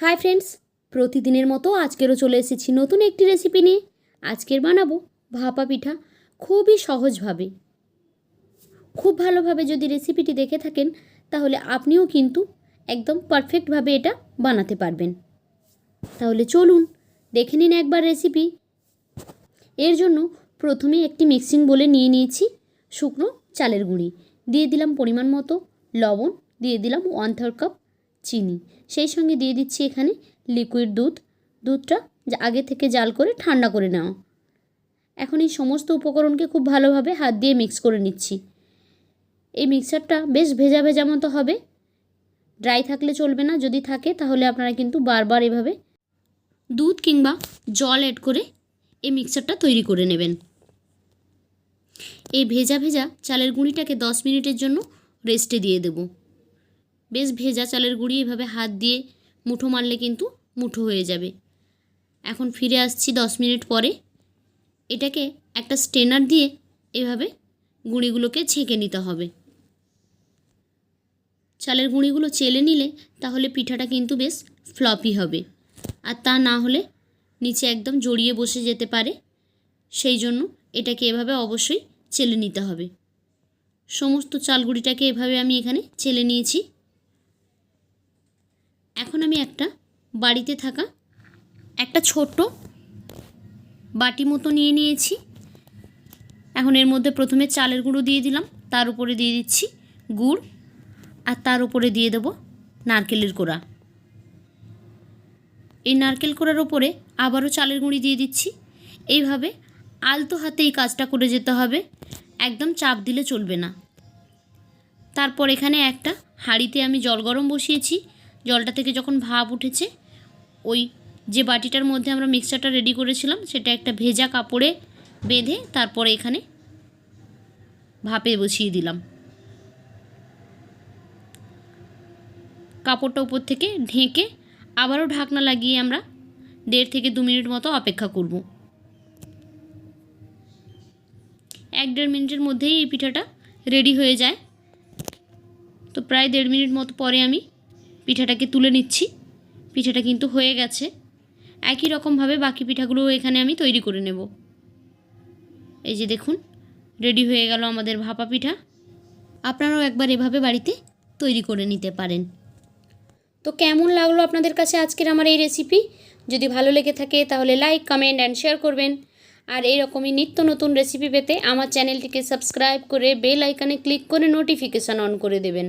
Hi friends, প্রতিদিনের মতো আজকেরও চলে এসেছি নতুন একটি রেসিপি নিয়ে। আজকের বানাবো ভাপা পিঠা খুবই সহজভাবে। খুব ভালোভাবে যদি রেসিপিটি দেখে থাকেন, তাহলে আপনিও কিন্তু একদম পারফেক্টভাবে এটা বানাতে পারবেন। তাহলে চলুন, দেখে নিন একবার রেসিপি এর জন্য প্রথমে একটি মিক্সিং বলে নিয়ে নিয়েছি শুকনো চালের গুঁড়ি। দিয়ে দিলাম পরিমাণ মতো লবণ, দিয়ে দিলাম ওয়ান থার্ড কাপ চিনি। সেই সঙ্গে দিয়ে দিচ্ছি এখানে লিকুইড দুধ। দুধটা আগে থেকে জাল করে ঠান্ডা করে নেওয়া এখন এই সমস্ত উপকরণকে খুব ভালোভাবে হাত দিয়ে মিক্স করে নিচ্ছি। এই মিক্সারটা বেশ ভেজা ভেজা মতো হবে। ড্রাই থাকলে চলবে না, যদি থাকে তাহলে আপনারা কিন্তু বারবার এভাবে দুধ কিংবা জল অ্যাড করে এই মিক্সারটা তৈরি করে নেবেন। এই ভেজা ভেজা চালের গুঁড়িটাকে দশ মিনিটের জন্য রেস্টে দিয়ে দেব। বেশ ভেজা চালের গুঁড়ি এভাবে হাত দিয়ে মুঠো মারলে কিন্তু মুঠো হয়ে যাবে। এখন ফিরে আসছি দশ মিনিট পরে। এটাকে একটা স্টেনার দিয়ে এভাবে গুঁড়িগুলোকে ছেঁকে নিতে হবে। চালের গুঁড়িগুলো চেলে নিলে তাহলে পিঠাটা কিন্তু বেশ ফ্লপি হবে। আর তা না হলে নিচে একদম জড়িয়ে বসে যেতে পারে। সেই জন্য এটাকে এভাবে অবশ্যই চেলে নিতে হবে। সমস্ত চালগুড়িটাকে এভাবে আমি এখানে চেলে নিয়েছি। এখন আমি একটা বাড়িতে থাকা একটা ছোট্ট বাটি মতো নিয়ে নিয়েছি। এখন এর মধ্যে প্রথমে চালের গুঁড়ো দিয়ে দিলাম, তার উপরে দিয়ে দিচ্ছি গুড়, আর তার উপরে দিয়ে দেব নারকেলের কোড়া এই নারকেল কোড়ার ওপরে আবারও চালের গুঁড়ি দিয়ে দিচ্ছি। এইভাবে আলতো হাতে এই কাজটা করে যেতে হবে, একদম চাপ দিলে চলবে না। তারপর এখানে একটা হাঁড়িতে আমি জল গরম বসিয়েছি জলটা থেকে যখন ভাপ উঠেছে, ওই যে বাটিটার মধ্যে আমরা মিক্সচারটা রেডি করেছিলাম, সেটা একটা ভেজা কাপড়ে বেঁধে তারপরে এখানে ভাপে বসিয়ে দিলাম। কাপড়টা উপর থেকে ঢেকে আবারও ঢাকনা লাগিয়ে আমরা দেড় থেকে দু মিনিট মতো অপেক্ষা করব। এক দেড় মিনিটের মধ্যেই এই পিঠাটা রেডি হয়ে যায়। তো প্রায় দেড় মিনিট মতো পরে আমি পিঠাটাকে তুলে নিচ্ছি। পিঠাটা কিন্তু হয়ে গেছে। একই রকমভাবে বাকি পিঠাগুলো এখানে আমি তৈরি করে নেব। এই যে দেখুন, রেডি হয়ে গেল আমাদের ভাপা পিঠা। আপনারাও একবার এভাবে বাড়িতে তৈরি করে নিতে পারেন। তো কেমন লাগল আপনাদের কাছে আজকের আমার এই রেসিপি যদি ভালো লেগে থাকে তাহলে লাইক কমেন্ট অ্যান্ড শেয়ার করবেন। আর এইরকমই নিত্য নতুন রেসিপি পেতে আমার চ্যানেলটিকে সাবস্ক্রাইব করে বেল আইকনে ক্লিক করে নোটিফিকেশান অন করে দেবেন।